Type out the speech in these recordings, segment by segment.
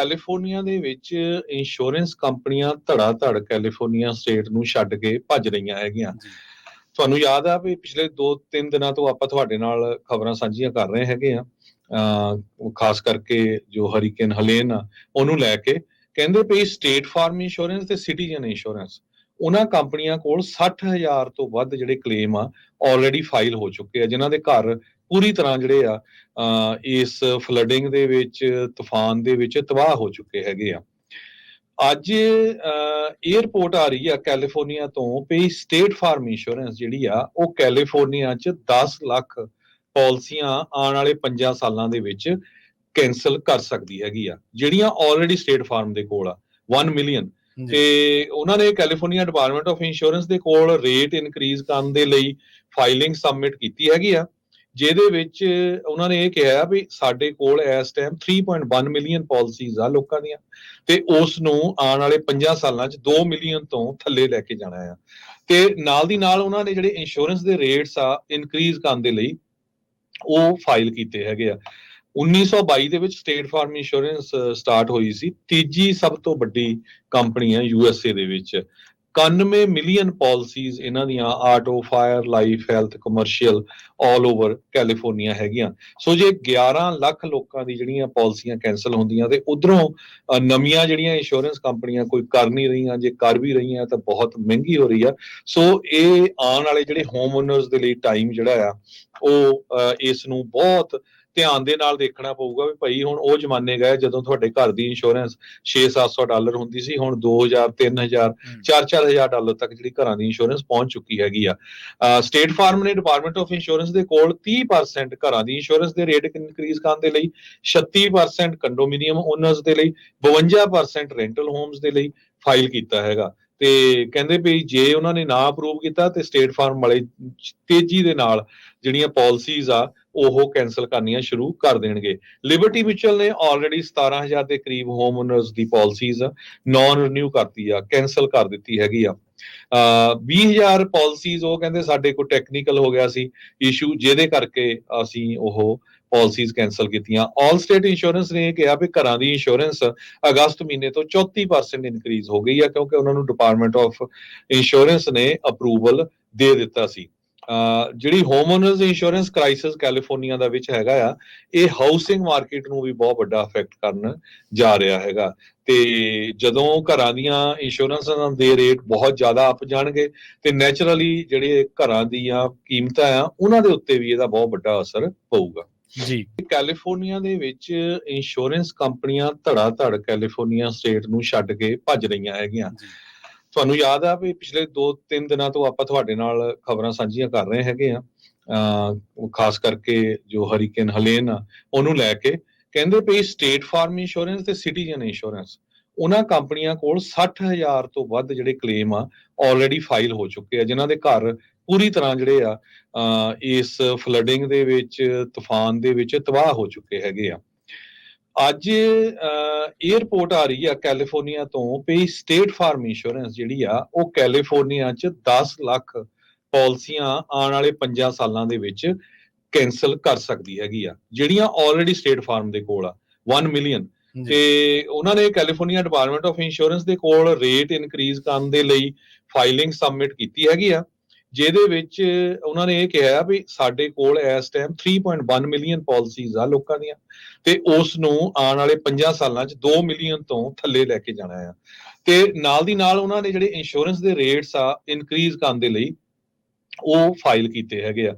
California ਦੇ ਵਿੱਚ insurance ਕੰਪਨੀਆਂ ਧੜਾ ਧੜ ਕੈਲੀਫੋਰਨੀਆ ਸਟੇਟ ਨੂੰ ਛੱਡ ਕੇ ਭੱਜ ਰਹੀਆਂ ਹੈਗੀਆਂ। ਤੁਹਾਨੂੰ ਯਾਦ ਆ ਵੀ ਪਿਛਲੇ 2-3 ਦਿਨਾਂ ਤੋਂ ਆਪਾਂ ਤੁਹਾਡੇ ਨਾਲ ਖਬਰਾਂ ਸਾਂਝੀਆਂ ਕਰ ਰਹੇ ਹੈਗੇ ਆ। ਖਾਸ ਕਰਕੇ ਜੋ ਹਰੀਕੇਨ ਹਲੇਨ ਆ ਉਹਨੂੰ ਲੈ ਕੇ ਕਹਿੰਦੇ ਪਈ ਸਟੇਟ ਫਾਰਮ ਇੰਸ਼ੋਰੈਂਸ ਤੇ ਸਿਟੀਜ਼ਨ ਇੰਸ਼ੋਰੈਂਸ ਉਹਨਾਂ ਕੰਪਨੀਆਂ ਕੋਲ 60000 ਤੋਂ ਵੱਧ ਜਿਹੜੇ ਕਲੇਮ ਆ ਆਲਰੇਡੀ ਫਾਈਲ ਹੋ ਚੁੱਕੇ ਆ ਜਿਨ੍ਹਾਂ ਦੇ ਘਰ ਪੂਰੀ ਤਰ੍ਹਾਂ ਜਿਹੜੇ ਆ ਇਸ ਫਲੱਡਿੰਗ ਦੇ ਵਿੱਚ ਤੂਫਾਨ ਦੇ ਵਿੱਚ ਤਬਾਹ ਹੋ ਚੁੱਕੇ ਹੈਗੇ ਆ। ਅੱਜ 에ਅਰਪੋਰਟ ਆ ਰਹੀ ਆ ਕੈਲੀਫੋਰਨੀਆ ਤੋਂ ਪਈ ਸਟੇਟ ਫਾਰਮ ਇੰਸ਼ੋਰੈਂਸ ਜਿਹੜੀ ਆ ਉਹ ਕੈਲੀਫੋਰਨੀਆ 'ਚ 10 ਲੱਖ ਪਾਲਿਸੀਆਂ ਆਉਣ ਵਾਲੇ 5 ਸਾਲਾਂ ਦੇ ਵਿੱਚ ਕੈਨਸਲ ਕਰ ਸਕਦੀ ਹੈਗੀ ਆ ਜਿਹੜੀਆਂ ਆਲਰੇਡੀ ਸਟੇਟ ਫਾਰਮ ਦੇ ਕੋਲ ਆ 1 ਮਿਲੀਅਨ ਤੇ ਉਹਨਾਂ ਨੇ ਕੈਲੀਫੋਰਨੀਆ ਡਿਪਾਰਟਮੈਂਟ ਆਫ ਇੰਸ਼ੋਰੈਂਸ ਦੇ ਕੋਲ ਰੇਟ ਇਨਕਰੀਜ਼ ਕਰਨ ਦੇ ਲਈ ਫਾਈਲਿੰਗ ਸਬਮਿਟ ਕੀਤੀ ਹੈਗੀ ਆ। ਜਿਹਦੇ ਵਿੱਚ ਉਹਨਾਂ ਨੇ ਇਹ ਕਿਹਾ ਵੀ ਸਾਡੇ ਕੋਲ ਇਸ ਟਾਈਮ 3.1 ਮਿਲੀਅਨ ਪਾਲਿਸੀਜ਼ ਆ ਲੋਕਾਂ ਦੀਆਂ ਤੇ ਉਸ ਨੂੰ ਆਉਣ ਵਾਲੇ 5 ਸਾਲਾਂ 'ਚ 2 ਮਿਲੀਅਨ ਤੋਂ ਥੱਲੇ ਲੈ ਕੇ ਜਾਣਾ ਆ। ਤੇ ਨਾਲ ਦੀ ਨਾਲ ਉਹਨਾਂ ਨੇ ਜਿਹੜੇ ਇੰਸ਼ੋਰੈਂਸ ਦੇ ਰੇਟਸ ਆ ਇਨਕਰੀਜ਼ ਕਰਨ ਦੇ ਲਈ ਉਹ ਫਾਈਲ ਕੀਤੇ ਹੈਗੇ ਆ। 1922 ਦੇ ਵਿੱਚ ਸਟੇਟ ਫਾਰਮ ਇੰਸ਼ੋਰੈਂਸ ਸਟਾਰਟ ਹੋਈ ਸੀ। ਤੀਜੀ ਸਭ ਤੋਂ ਵੱਡੀ ਕੰਪਨੀ ਹੈ ਯੂਐਸਏ ਦੇ ਵਿੱਚ। 91 ਮਿਲੀਅਨ ਪਾਲਿਸੀਜ਼ ਇਹਨਾਂ ਦੀਆਂ auto fire life health commercial 올 over California ਹੈਗੀਆਂ। ਸੋ ਜੇ 11 ਲੱਖ ਲੋਕਾਂ ਦੀ ਜਿਹੜੀਆਂ ਪਾਲਿਸੀਆਂ ਕੈਨਸਲ ਹੁੰਦੀਆਂ ਤੇ ਉਧਰੋਂ ਨਵੀਆਂ ਜਿਹੜੀਆਂ ਇੰਸ਼ੋਰੈਂਸ ਕੰਪਨੀਆਂ ਕੋਈ ਕਰ ਨਹੀਂ ਰਹੀਆਂ, ਜੇ ਕਰ ਵੀ ਰਹੀਆਂ ਤਾਂ ਬਹੁਤ ਮਹਿੰਗੀ ਹੋ ਰਹੀ ਆ। ਸੋ ਇਹ ਆਉਣ ਵਾਲੇ ਜਿਹੜੇ ਹੋਮ ਓਨਰਸ ਦੇ ਲਈ ਟਾਈਮ ਜਿਹੜਾ ਆ ਉਹ ਇਸ ਨੂੰ ਬਹੁਤ ਧਿਆਨ ਦੇ ਨਾਲ ਦੇਖਣਾ ਪਊਗਾ ਵੀ ਭਾਈ ਹੁਣ ਉਹ ਜ਼ਮਾਨੇ ਗਏ ਜਦੋਂ ਤੁਹਾਡੇ ਘਰ ਦੀ ਇੰਸ਼ੋਰੈਂਸ 6-700 ਡਾਲਰ ਹੁੰਦੀ ਸੀ ਹੁਣ 2000 3000 ਹਮ, 4-4000 ਡਾਲਰ ਤੱਕ ਜਿਹੜੀ ਘਰਾਂ ਦੀ ਇੰਸ਼ੋਰੈਂਸ ਪਹੁੰਚ ਚੁੱਕੀ ਹੈਗੀ ਆ। ਸਟੇਟ ਫਾਰਮ ਨੇ ਡਿਪਾਰਟਮੈਂਟ ਆਫ ਇੰਸ਼ੋਰੈਂਸ ਦੇ ਕੋਲ 30% ਘਰਾਂ ਦੀ ਇੰਸ਼ੋਰੈਂਸ ਦੇ ਰੇਟ ਇਨਕਰੀਜ਼ ਕਰਨ ਦੇ ਲਈ 36% ਕੰਡੋਮੀਨੀਅਮ ਓਨਰਸ ਦੇ ਲਈ 52% ਰੈਂਟਲ ਹੋਮਸ ਦੇ ਲਈ ਫਾਈਲ ਕੀਤਾ ਹੈਗਾ। ਤੇ ਕਹਿੰਦੇ ਵੀ ਜੇ ਉਹਨਾਂ ਨੇ ਨਾ ਅਪਰੂਵ ਕੀਤਾ ਤੇ ਸਟੇਟ ਫਾਰਮ ਵਾਲੇ ਤੇਜ਼ੀ ਦੇ ਨਾਲ ਜਿਹੜੀਆਂ ਪਾਲਿਸੀਜ਼ ਆ, ਉਹ ਕੈਨਸਲ ਕਰਨੀਆਂ ਸ਼ੁਰੂ ਕਰ ਦੇਣਗੇ। ਲਿਬਰਟੀ ਮਿਚਲ ਨੇ ਆਲਰੇਡੀ 17000 ਦੇ ਕਰੀਬ ਹੋਮ ਓਨਰਸ ਦੀ ਪਾਲਿਸੀਜ਼ ਨਾਨ ਰੀਨਿਊ ਕਰਤੀ ਆ ਕੈਨਸਲ ਕਰ ਦਿੱਤੀ ਹੈਗੀ ਆ। ਅ 20000 ਪਾਲਿਸੀਜ਼ ਉਹ ਕਹਿੰਦੇ ਸਾਡੇ ਕੋਲ ਟੈਕਨੀਕਲ ਹੋ ਗਿਆ ਸੀ ਇਸ਼ੂ ਜਿਹਦੇ ਕਰਕੇ ਅਸੀਂ ਉਹ ਪਾਲਿਸੀਜ਼ ਕੈਨਸਲ ਕੀਤੀਆਂ। ਆਲ ਸਟੇਟ ਇੰਸ਼ੋਰੈਂਸ ਨੇ ਇਹ ਕਿਹਾ ਵੀ ਘਰਾਂ ਦੀ ਇੰਸ਼ੋਰੈਂਸ ਅਗਸਤ ਮਹੀਨੇ ਤੋਂ 34% ਇਨਕਰੀਜ਼ ਹੋ ਗਈ ਆ, ਕਿਉਂਕਿ ਉਹਨਾਂ ਨੂੰ ਡਿਪਾਰਟਮੈਂਟ ਆਫ ਇੰਸ਼ੋਰੈਂਸ ਨੇ ਅਪਰੂਵਲ ਦੇ ਦਿੱਤਾ ਸੀ। ਜਿਹੜੀ homeowners insurance crisis California ਦਾ ਵਿੱਚ ਹੈਗਾ ਆ, ਇਹ ਹਾਊਸਿੰਗ ਮਾਰਕੀਟ ਨੂੰ ਵੀ ਬਹੁਤ ਵੱਡਾ ਅਫੈਕਟ ਕਰਨ ਜਾ ਰਿਹਾ ਹੈਗਾ। ਤੇ ਜਦੋਂ ਘਰਾਂ ਦੀਆਂ ਇੰਸ਼ੋਰੈਂਸਾਂ ਦੇ ਰੇਟ ਬਹੁਤ ਜ਼ਿਆਦਾ ਅਪ ਜਾਣਗੇ, ਤੇ ਨੇਚਰਲੀ ਜਿਹੜੇ ਘਰਾਂ ਦੀਆਂ ਕੀਮਤਾਂ ਆ, ਉਹਨਾਂ ਦੇ ਉੱਤੇ ਵੀ ਇਹਦਾ ਬਹੁਤ ਵੱਡਾ ਅਸਰ ਪਊਗਾ। ਜੀ। ਕੈਲੀਫੋਰਨੀਆ ਦੇ ਵਿੱਚ ਇੰਸ਼ੋਰੈਂਸ ਕੰਪਨੀਆਂ ਧੜਾ ਧੜ ਕੈਲੀਫੋਰਨੀਆ ਸਟੇਟ ਨੂੰ ਛੱਡ ਕੇ ਭੱਜ ਰਹੀਆਂ ਹੈਗੀਆਂ। ਤੁਹਾਨੂੰ ਯਾਦ ਆ ਵੀ ਪਿਛਲੇ 2-3 ਦਿਨਾਂ ਤੋਂ ਆਪਾਂ ਤੁਹਾਡੇ ਨਾਲ ਖਬਰਾਂ ਸਾਂਝੀਆਂ ਕਰ ਰਹੇ ਹੈਗੇ ਆ। ਖਾਸ ਕਰਕੇ ਜੋ ਹਰੀਕੇਨ ਹਲੇਨ ਆ ਉਹਨੂੰ ਲੈ ਕੇ ਕਹਿੰਦੇ ਪਈ ਸਟੇਟ ਫਾਰਮ ਇੰਸ਼ੋਰੈਂਸ ਤੇ ਸਿਟੀਜ਼ਨ ਇੰਸ਼ੋਰੈਂਸ ਉਹਨਾਂ ਕੰਪਨੀਆਂ ਕੋਲ 60000 ਤੋਂ ਵੱਧ ਜਿਹੜੇ ਕਲੇਮ ਆ ਆਲਰੇਡੀ ਫਾਈਲ ਹੋ ਚੁੱਕੇ ਆ ਜਿਨ੍ਹਾਂ ਦੇ ਘਰ ਪੂਰੀ ਤਰ੍ਹਾਂ ਜਿਹੜੇ ਆ ਇਸ ਫਲੱਡਿੰਗ ਦੇ ਵਿੱਚ ਤੂਫਾਨ ਦੇ ਵਿੱਚ ਤਬਾਹ ਹੋ ਚੁੱਕੇ ਹੈਗੇ ਆ। ਅੱਜ 에ਅਰਪੋਰਟ ਆ ਰਹੀ ਆ ਕੈਲੀਫੋਰਨੀਆ ਤੋਂ ਪਈ ਸਟੇਟ ਫਾਰਮ ਇੰਸ਼ੋਰੈਂਸ ਜਿਹੜੀ ਆ ਉਹ ਕੈਲੀਫੋਰਨੀਆ 'ਚ 10 ਲੱਖ ਪਾਲਿਸੀਆਂ ਆਉਣ ਵਾਲੇ 5 ਸਾਲਾਂ ਦੇ ਵਿੱਚ ਕੈਨਸਲ ਕਰ ਸਕਦੀ ਹੈਗੀ ਆ ਜਿਹੜੀਆਂ ਆਲਰੇਡੀ ਸਟੇਟ ਫਾਰਮ ਦੇ ਕੋਲ ਆ 1 ਮਿਲੀਅਨ ਤੇ ਉਹਨਾਂ ਨੇ ਕੈਲੀਫੋਰਨੀਆ ਡਿਪਾਰਟਮੈਂਟ ਆਫ ਇੰਸ਼ੋਰੈਂਸ ਦੇ ਕੋਲ ਰੇਟ ਇਨਕਰੀਜ਼ ਕਰਨ ਦੇ ਲਈ ਫਾਈਲਿੰਗ ਸਬਮਿਟ ਕੀਤੀ ਹੈਗੀ ਆ। ਜਿਹਦੇ ਵਿੱਚ ਉਹਨਾਂ ਨੇ ਇਹ ਕਿਹਾ ਵੀ ਸਾਡੇ ਕੋਲ ਇਸ ਟਾਈਮ 3.1 ਮਿਲੀਅਨ ਪਾਲਿਸੀਜ਼ ਆ ਲੋਕਾਂ ਦੀਆਂ ਤੇ ਉਸ ਨੂੰ ਆਉਣ ਵਾਲੇ 5 ਸਾਲਾਂ 'ਚ 2 ਮਿਲੀਅਨ ਤੋਂ ਥੱਲੇ ਲੈ ਕੇ ਜਾਣਾ ਆ। ਤੇ ਨਾਲ ਦੀ ਨਾਲ ਉਹਨਾਂ ਨੇ ਜਿਹੜੇ ਇੰਸ਼ੋਰੈਂਸ ਦੇ ਰੇਟਸ ਆ ਇਨਕਰੀਜ਼ ਕਰਨ ਦੇ ਲਈ ਉਹ ਫਾਈਲ ਕੀਤੇ ਹੈਗੇ ਆ।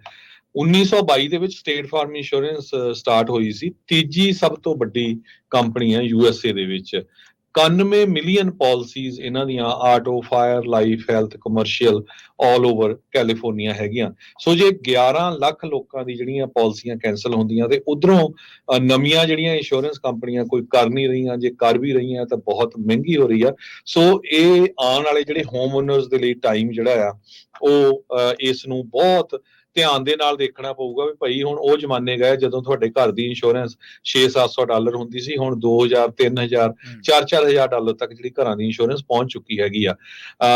1922 ਦੇ ਵਿੱਚ ਸਟੇਟ ਫਾਰਮ ਇੰਸ਼ੋਰੈਂਸ ਸਟਾਰਟ ਹੋਈ ਸੀ। ਤੀਜੀ ਸਭ ਤੋਂ ਵੱਡੀ ਕੰਪਨੀ ਹੈ ਯੂਐਸਏ ਦੇ ਵਿੱਚ। 91 ਮਿਲੀਅਨ ਪਾਲਿਸੀਜ਼ ਇਹਨਾਂ ਦੀਆਂ auto fire life health commercial 올 over California ਹੈਗੀਆਂ। ਸੋ ਜੇ 11 ਲੱਖ ਲੋਕਾਂ ਦੀ ਜਿਹੜੀਆਂ ਪਾਲਿਸੀਆਂ ਕੈਨਸਲ ਹੁੰਦੀਆਂ ਤੇ ਉਧਰੋਂ ਨਵੀਆਂ ਜਿਹੜੀਆਂ ਇੰਸ਼ੋਰੈਂਸ ਕੰਪਨੀਆਂ ਕੋਈ ਕਰ ਨਹੀਂ ਰਹੀਆਂ, ਜੇ ਕਰ ਵੀ ਰਹੀਆਂ ਤਾਂ ਬਹੁਤ ਮਹਿੰਗੀ ਹੋ ਰਹੀ ਆ। ਸੋ ਇਹ ਆਉਣ ਵਾਲੇ ਜਿਹੜੇ ਹੋਮ ਓਨਰਸ ਦੇ ਲਈ ਟਾਈਮ ਜਿਹੜਾ ਆ ਉਹ ਇਸ ਨੂੰ ਬਹੁਤ ਧਿਆਨ ਦੇ ਨਾਲ ਦੇਖਣਾ ਪਊਗਾ ਵੀ ਭਾਈ ਹੁਣ ਉਹ ਜ਼ਮਾਨੇ ਗਏ ਜਦੋਂ ਤੁਹਾਡੇ ਘਰ ਦੀ ਇੰਸ਼ੋਰੈਂਸ 6-700 ਡਾਲਰ ਹੁੰਦੀ ਸੀ ਹੁਣ 2000 3000 ਹਮ, 4-4000 ਡਾਲਰ ਤੱਕ ਜਿਹੜੀ ਘਰਾਂ ਦੀ ਇੰਸ਼ੋਰੈਂਸ ਪਹੁੰਚ ਚੁੱਕੀ ਹੈਗੀ ਆ।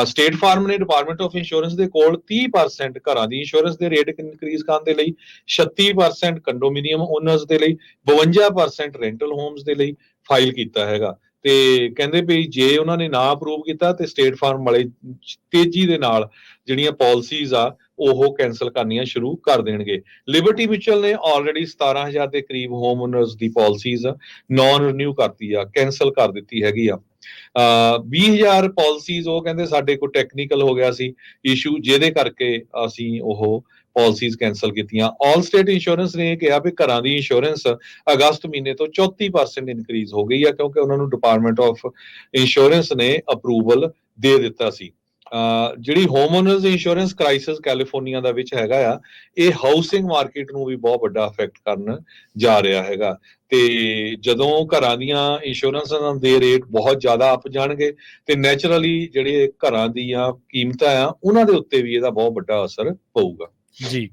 ਸਟੇਟ ਫਾਰਮ ਨੇ ਡਿਪਾਰਟਮੈਂਟ ਆਫ ਇੰਸ਼ੋਰੈਂਸ ਦੇ ਕੋਲ 30% ਘਰਾਂ ਦੀ ਇੰਸ਼ੋਰੈਂਸ ਦੇ ਰੇਟ ਇਨਕਰੀਜ਼ ਕਰਨ ਦੇ ਲਈ 36% ਕੰਡੋਮੀਨੀਅਮ ਓਨਰਸ ਦੇ ਲਈ 52% ਰੈਂਟਲ ਹੋਮਸ ਦੇ ਲਈ ਫਾਈਲ ਕੀਤਾ ਹੈਗਾ। ਤੇ ਕਹਿੰਦੇ ਵੀ ਜੇ ਉਹਨਾਂ ਨੇ ਨਾ ਅਪਰੂਵ ਕੀਤਾ ਤੇ ਸਟੇਟ ਫਾਰਮ ਵਾਲੇ ਤੇਜ਼ੀ ਦੇ ਨਾਲ ਜਿਹੜੀਆਂ ਪਾਲਿਸੀਜ਼ ਆ, ਉਹ ਕੈਨਸਲ ਕਰਨੀਆਂ ਸ਼ੁਰੂ ਕਰ ਦੇਣਗੇ। ਲਿਬਰਟੀ ਮਿਊਚੁਅਲ ਨੇ ਆਲਰੇਡੀ 17000 ਦੇ ਕਰੀਬ ਹੋਮ ਓਨਰਸ ਦੀ ਪਾਲਿਸੀਜ਼ ਨਾਨ ਰੀਨਿਊ ਕਰਤੀ ਆ ਕੈਨਸਲ ਕਰ ਦਿੱਤੀ ਹੈਗੀ ਆ। ਅ 20000 ਪਾਲਿਸੀਜ਼ ਉਹ ਕਹਿੰਦੇ ਸਾਡੇ ਕੋਲ ਟੈਕਨੀਕਲ ਹੋ ਗਿਆ ਸੀ ਇਸ਼ੂ ਜਿਹਦੇ ਕਰਕੇ ਅਸੀਂ ਉਹ ਪਾਲਿਸੀਜ਼ ਕੈਨਸਲ ਕੀਤੀਆਂ। ਆਲ ਸਟੇਟ ਇੰਸ਼ੋਰੈਂਸ ਨੇ ਇਹ ਕਿਹਾ ਵੀ ਘਰਾਂ ਦੀ ਇੰਸ਼ੋਰੈਂਸ ਅਗਸਤ ਮਹੀਨੇ ਤੋਂ 34% ਇਨਕਰੀਜ਼ ਹੋ ਗਈ ਆ, ਕਿਉਂਕਿ ਉਹਨਾਂ ਨੂੰ ਡਿਪਾਰਟਮੈਂਟ ਆਫ ਇੰਸ਼ੋਰੈਂਸ ਨੇ ਅਪਰੂਵਲ ਦੇ ਦਿੱਤਾ ਸੀ। ਜਿਹੜੀ homeowners insurance crisis California ਦਾ ਵਿੱਚ ਹੈਗਾ ਆ, ਇਹ ਹਾਊਸਿੰਗ ਮਾਰਕੀਟ ਨੂੰ ਵੀ ਬਹੁਤ ਵੱਡਾ ਅਫੈਕਟ ਕਰਨ ਜਾ ਰਿਹਾ ਹੈਗਾ। ਤੇ ਜਦੋਂ ਘਰਾਂ ਦੀਆਂ ਇੰਸ਼ੋਰੈਂਸਾਂ ਦੇ ਰੇਟ ਬਹੁਤ ਜ਼ਿਆਦਾ ਅਪ ਜਾਣਗੇ, ਤੇ ਨੇਚਰਲੀ ਜਿਹੜੇ ਘਰਾਂ ਦੀਆਂ ਕੀਮਤਾਂ ਆ, ਉਹਨਾਂ ਦੇ ਉੱਤੇ ਵੀ ਇਹਦਾ ਬਹੁਤ ਵੱਡਾ ਅਸਰ ਪਊਗਾ। ਜੀ